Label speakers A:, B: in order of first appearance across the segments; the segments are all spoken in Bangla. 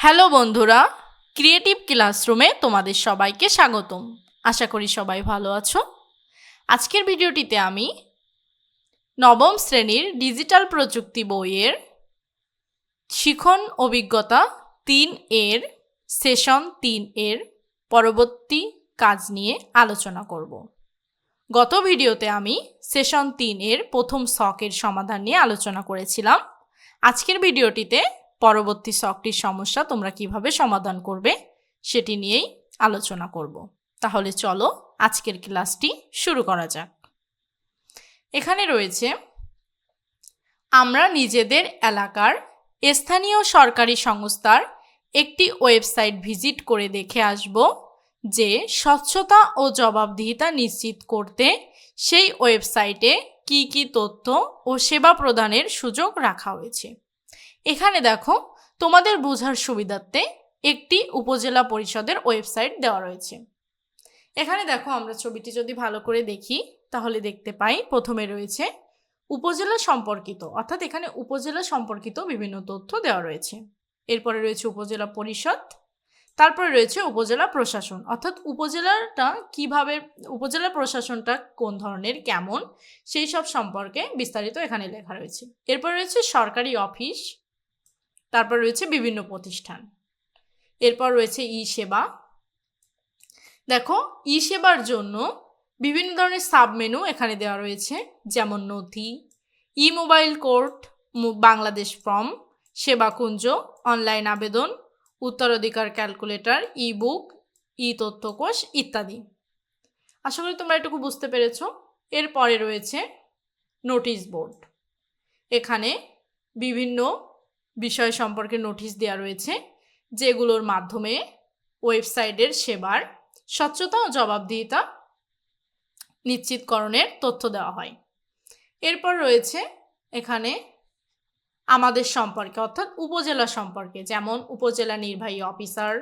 A: হ্যালো বন্ধুরা ক্রিয়েটিভ ক্লাসরুমে তোমাদের সবাইকে স্বাগতম। আশা করি সবাই ভালো আছো। আজকের ভিডিওটিতে আমি নবম শ্রেণির ডিজিটাল প্রযুক্তি বইয়ের শিখন অভিজ্ঞতা তিন এর, সেশন তিন এর পরবর্তী কাজ নিয়ে আলোচনা করব। গত ভিডিওতে আমি সেশন তিন এর প্রথম শখের সমাধান নিয়ে আলোচনা করেছিলাম। আজকের ভিডিওটিতে পরবর্তী শখটির সমস্যা তোমরা কীভাবে সমাধান করবে সেটি নিয়েই আলোচনা করব। তাহলে চলো আজকের ক্লাসটি শুরু করা যাক। এখানে রয়েছে, আমরা নিজেদের এলাকার স্থানীয় সরকারি সংস্থার একটি ওয়েবসাইট ভিজিট করে দেখে আসব যে স্বচ্ছতা ও জবাবদিহিতা নিশ্চিত করতে সেই ওয়েবসাইটে কি কি তথ্য ও সেবা প্রদানের সুযোগ রাখা হয়েছে। এখানে দেখো, তোমাদের বোঝার সুবিধার্থে একটি উপজেলা পরিষদের ওয়েবসাইট দেওয়া রয়েছে। এখানে দেখো, আমরা ছবিটি যদি ভালো করে দেখি, তাহলে দেখতে পাই, প্রথমে রয়েছে উপজেলা সম্পর্কিত, অর্থাৎ এখানে উপজেলা সম্পর্কিত বিভিন্ন তথ্য দেওয়া রয়েছে। এরপরে রয়েছে উপজেলা পরিষদ, তারপরে রয়েছে উপজেলা প্রশাসন, অর্থাৎ উপজেলাটা কীভাবে, উপজেলা প্রশাসনটা কোন ধরনের, কেমন, সেই সব সম্পর্কে বিস্তারিত এখানে লেখা রয়েছে। এরপর রয়েছে সরকারি অফিস তারপর রয়েছে বিভিন্ন প্রতিষ্ঠান। এরপর রয়েছে ই সেবা দেখো ই সেবার জন্য বিভিন্ন ধরনের সাবমেনু এখানে দেওয়া রয়েছে, যেমন নথি e mobile court Bangladesh form, Sebakunja, online আবেদন, উত্তরাধিকার ক্যালকুলেটর ই বুক ই তথ্যকোষ ইত্যাদি। আশা করি তোমরা এটুকু বুঝতে পেরেছ। এরপরে রয়েছে নোটিশ বোর্ড। এখানে বিভিন্ন বিষয় সম্পর্কে নোটিশ দেওয়া রয়েছে, যেগুলোর মাধ্যমে ওয়েবসাইটের সেবার স্বচ্ছতা ও জবাবদিহিতা নিশ্চিতকরণের তথ্য দেওয়া হয়। এরপর রয়েছে এখানে আমাদের সম্পর্কে, অর্থাৎ উপজেলা সম্পর্কে, যেমন উপজেলা নির্বাহী অফিসার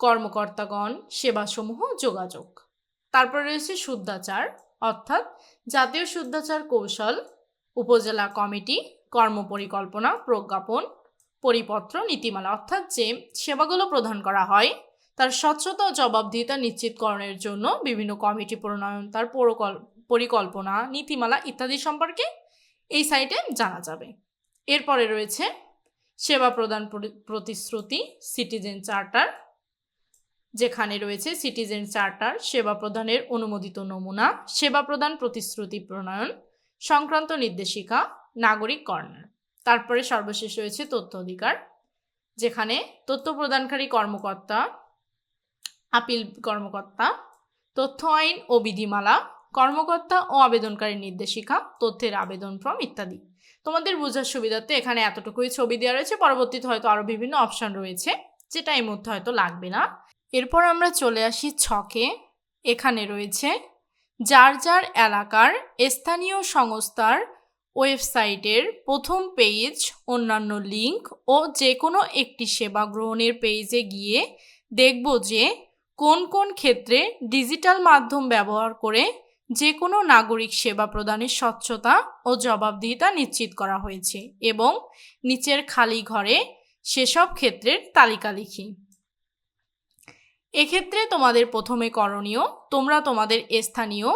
A: কর্মকর্তাগণ, সেবাসমূহ, যোগাযোগ। তারপর রয়েছে শুদ্ধাচার, অর্থাৎ জাতীয় শুদ্ধাচার কৌশল, উপজেলা কমিটি কর্মপরিকল্পনা, প্রজ্ঞাপন, পরিপত্র, নীতিমালা অর্থাৎ যে সেবাগুলো প্রদান করা হয়, তার স্বচ্ছতা ও জবাবদিহিতা নিশ্চিতকরণের জন্য বিভিন্ন কমিটি প্রণয়ন, তার পরিকল্পনা, নীতিমালা ইত্যাদি সম্পর্কে এই সাইটে জানা যাবে। এরপরে রয়েছে সেবা প্রদান প্রতিশ্রুতি, সিটিজেন চার্টার, যেখানে রয়েছে সিটিজেন চার্টার, সেবা প্রদানের অনুমোদিত নমুনা, সেবা প্রদান প্রতিশ্রুতি প্রণয়ন, সংক্রান্ত নির্দেশিকা নাগরিক কর্নার তারপরে সর্বশেষ রয়েছে তথ্য অধিকার, যেখানে তথ্য প্রদানকারী কর্মকর্তা, আপিল কর্মকর্তা, তথ্য আইন ও বিধিমালা, কর্মকর্তা ও আবেদনকারী নির্দেশিকা, তথ্যের আবেদন ফর্ম ইত্যাদি। তোমাদের বোঝার সুবিধার্থে এখানে এতটুকুই ছবি দেওয়া রয়েছে। পরবর্তীতে হয়তো আরও বিভিন্ন অপশান রয়েছে, যেটা এই মধ্যে হয়তো লাগবে না। এরপর আমরা চলে আসি ছকে। এখানে রয়েছে, যার যার এলাকার স্থানীয় সংস্থার ওয়েবসাইটের প্রথম পেজ, অন্যান্য লিঙ্ক ও যে কোনো একটি সেবা গ্রহণের পেজে গিয়ে দেখব যে কোন কোন ক্ষেত্রে ডিজিটাল মাধ্যম ব্যবহার করে যে কোনো নাগরিক সেবা প্রদানের স্বচ্ছতা ও জবাবদিহিতা নিশ্চিত করা হয়েছে এবং নিচের খালি ঘরে সেসব ক্ষেত্রের তালিকা লিখি। এক্ষেত্রে তোমাদের প্রথমে করণীয়, তোমরা তোমাদের স্থানীয়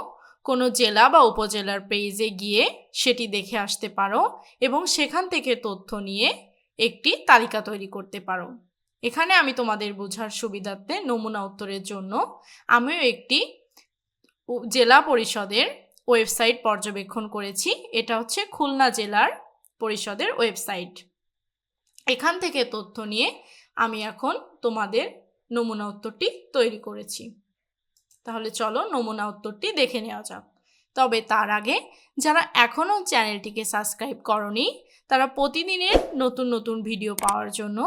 A: কোনো জেলা বা উপজেলার পেজে গিয়ে সেটি দেখে আসতে পারো এবং সেখান থেকে তথ্য নিয়ে একটি তালিকা তৈরি করতে পারো। এখানে আমি তোমাদের বোঝার সুবিধার্থে নমুনা উত্তরের জন্য আমিও একটি জেলা পরিষদের ওয়েবসাইট পর্যবেক্ষণ করেছি। এটা হচ্ছে খুলনা জেলার পরিষদের ওয়েবসাইট এখান থেকে তথ্য নিয়ে আমি এখন তোমাদের নমুনা উত্তরটি তৈরি করেছি। তাহলে চলো নমুনা উত্তরটি দেখে নেওয়া যাক। তবে তার আগে, যারা এখনও চ্যানেলটিকে সাবস্ক্রাইব করনি, তারা প্রতিদিনের নতুন নতুন ভিডিও পাওয়ার জন্য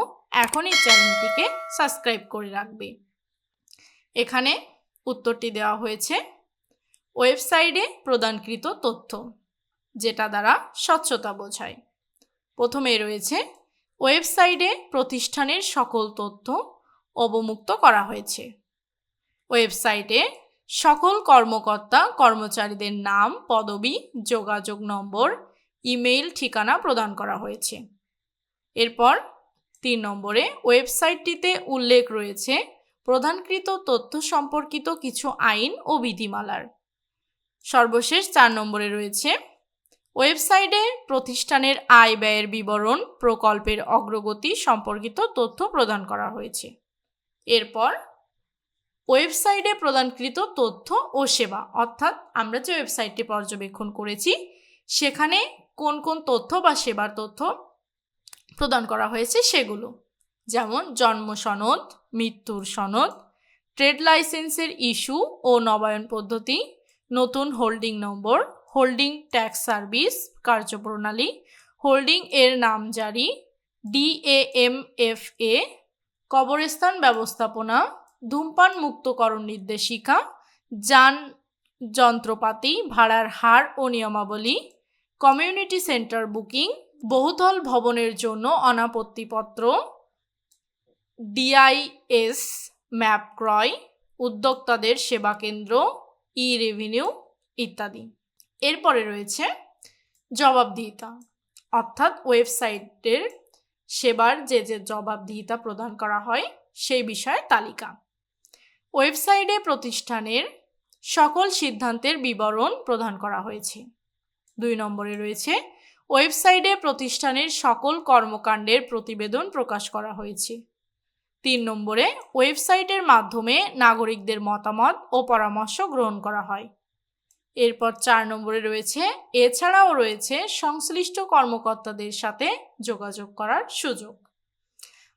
A: এখনই চ্যানেলটিকে সাবস্ক্রাইব করে রাখবে। এখানে উত্তরটি দেওয়া হয়েছে, ওয়েবসাইটে প্রদানকৃত তথ্য, যেটা দ্বারা স্বচ্ছতা বোঝায়। প্রথমে রয়েছে, ওয়েবসাইটে প্রতিষ্ঠানের সকল তথ্য অবমুক্ত করা হয়েছে। ওয়েবসাইটে সকল কর্মকর্তা, কর্মচারীদের নাম, পদবি, যোগাযোগ নম্বর, ইমেইল ঠিকানা প্রদান করা হয়েছে। এরপর তিন নম্বরে ওয়েবসাইটটিতে উল্লেখ রয়েছে প্রধানকৃত তথ্য সম্পর্কিত কিছু আইন ও বিধিমালার। সর্বশেষ চার নম্বরে রয়েছে ওয়েবসাইটে প্রতিষ্ঠানের আয় ব্যয়ের বিবরণ, প্রকল্পের অগ্রগতি সম্পর্কিত তথ্য প্রদান করা হয়েছে। এরপর ওয়েবসাইটে প্রদানকৃত তথ্য ও সেবা। অর্থাৎ আমরা যে ওয়েবসাইটটি পর্যবেক্ষণ করেছি, সেখানে কোন কোন তথ্য বা সেবার তথ্য প্রদান করা হয়েছে সেগুলো। যেমন জন্ম সনদ, মৃত্যুর সনদ, ট্রেড লাইসেন্সের ইস্যু ও নবায়ন পদ্ধতি, নতুন holding number, holding tax service কার্যপ্রণালী, holding এর নাম জারি, ডিএএমএফএ, কবরস্থান ব্যবস্থাপনা ধূমপান মুক্তকরণ নির্দেশিকা, যান যন্ত্রপাতি, ভাড়ার হার ও নিয়মাবলী, কমিউনিটি সেন্টার বুকিং, বহুতল ভবনের জন্য অনাপত্তিপত্র, ডিআইএস ম্যাপ ক্রয়, উদ্যোক্তাদের সেবা কেন্দ্র ই রেভিনিউ ইত্যাদি। এরপরে রয়েছে জবাবদিহিতা, অর্থাৎ ওয়েবসাইটের সেবার যে যে জবাবদিহিতা প্রদান করা হয়, সেই বিষয়ে তালিকা। ওয়েবসাইটে প্রতিষ্ঠানের সকল সিদ্ধান্তের বিবরণ প্রদান করা হয়েছে। দুই নম্বরে রয়েছে, ওয়েবসাইটে প্রতিষ্ঠানের সকল কর্মকাণ্ডের প্রতিবেদন প্রকাশ করা হয়েছে। তিন নম্বরে, ওয়েবসাইটের মাধ্যমে নাগরিকদের মতামত ও পরামর্শ গ্রহণ করা হয়। এরপর চার নম্বরে রয়েছে, এছাড়াও রয়েছে সংশ্লিষ্ট কর্মকর্তাদের সাথে যোগাযোগ করার সুযোগ।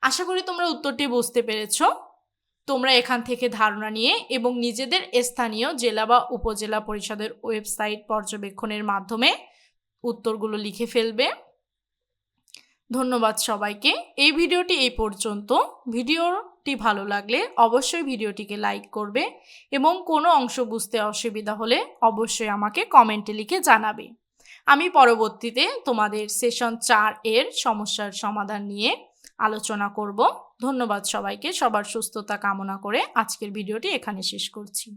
A: আশা করি তোমরা উত্তরটি বুঝতে পেরেছ। তোমরা এখান থেকে ধারণা নিয়ে এবং নিজেদের স্থানীয় জেলা বা উপজেলা পরিষদের ওয়েবসাইট পর্যবেক্ষণের মাধ্যমে উত্তরগুলো লিখে ফেলবে। ধন্যবাদ সবাইকে। এই ভিডিওটি এই পর্যন্ত। ভিডিওটি ভালো লাগলে অবশ্যই ভিডিওটিকে লাইক করবে এবং কোনো অংশ বুঝতে অসুবিধা হলে অবশ্যই আমাকে কমেন্টে লিখে জানাবে। আমি পরবর্তীতে তোমাদের সেশন চার এর সমস্যার সমাধান নিয়ে আলোচনা করব। ধন্যবাদ সবাইকে। সবার সুস্থতা কামনা করে আজকের ভিডিওটি এখানে শেষ করছি।